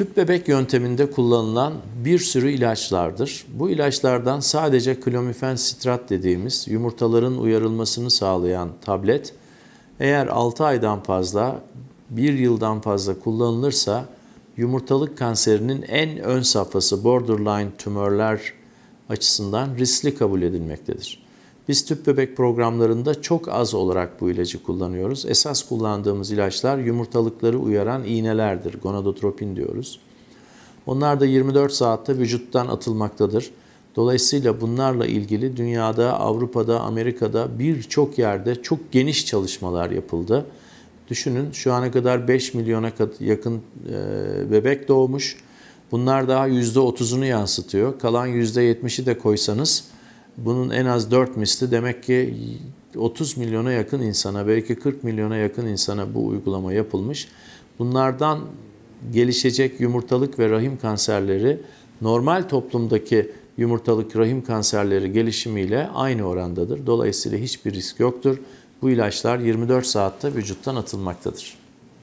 Tüp bebek yönteminde kullanılan bir sürü ilaçlardır. Bu ilaçlardan sadece klomifen sitrat dediğimiz yumurtaların uyarılmasını sağlayan tablet eğer 6 aydan fazla, 1 yıldan fazla kullanılırsa yumurtalık kanserinin en ön safhası borderline tümörler açısından riskli kabul edilmektedir. Biz tüp bebek programlarında çok az olarak bu ilacı kullanıyoruz. Esas kullandığımız ilaçlar yumurtalıkları uyaran iğnelerdir. Gonadotropin diyoruz. Onlar da 24 saatte vücuttan atılmaktadır. Dolayısıyla bunlarla ilgili dünyada, Avrupa'da, Amerika'da birçok yerde çok geniş çalışmalar yapıldı. Düşünün şu ana kadar 5 milyona yakın e, bebek doğmuş. Bunlar daha %30'unu yansıtıyor. Kalan %70'i de koysanız bunun en az 4 misli demek ki 30 milyona yakın insana belki 40 milyona yakın insana bu uygulama yapılmış. Bunlardan gelişecek yumurtalık ve rahim kanserleri normal toplumdaki yumurtalık rahim kanserleri gelişimiyle aynı orandadır. Dolayısıyla hiçbir risk yoktur. Bu ilaçlar 24 saatte vücuttan atılmaktadır.